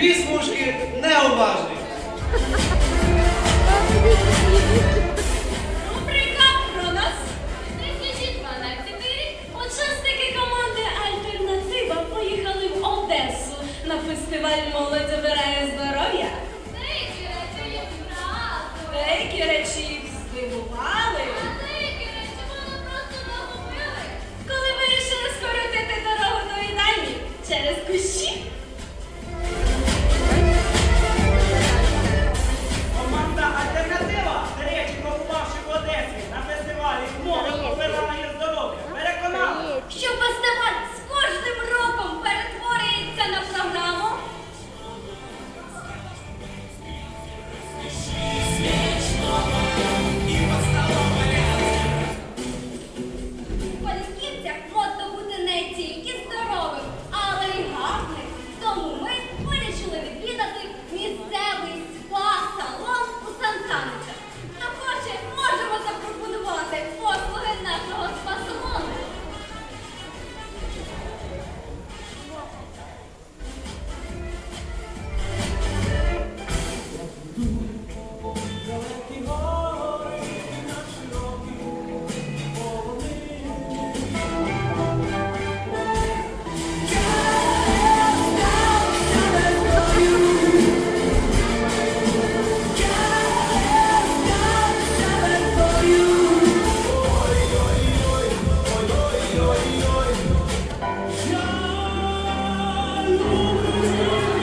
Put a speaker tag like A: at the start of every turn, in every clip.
A: Дві не уважні.
B: Рубрика про нас. 2012 рік учасники команди Альтернатива поїхали в Одесу на фестиваль Молоді вирає здоров'я.
C: Деякі речі втратили.
B: Деякі речі їх здивували.
C: А деякі речі вони просто загубили.
B: Коли вирішили скоротити дорогу до їдальні через кущі.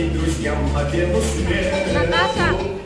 D: своим друзьям попену свет.
E: Наташа!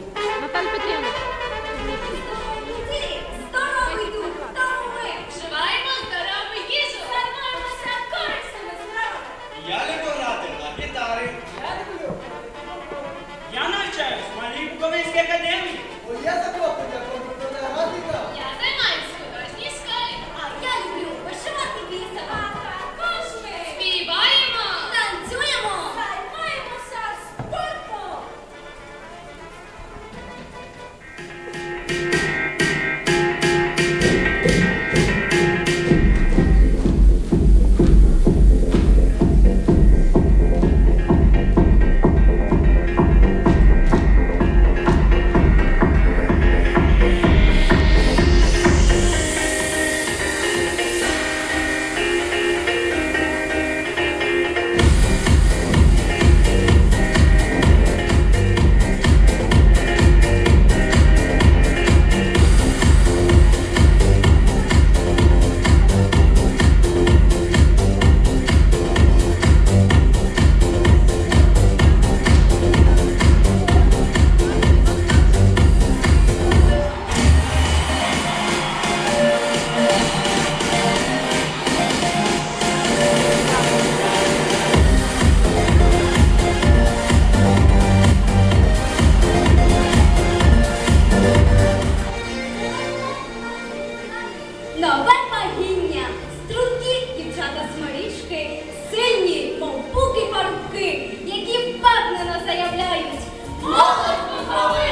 B: Нове пагіння, струнки, дівчата сморішки, сильні, мов пуки парубки, які впевнено заявляють. Молодь!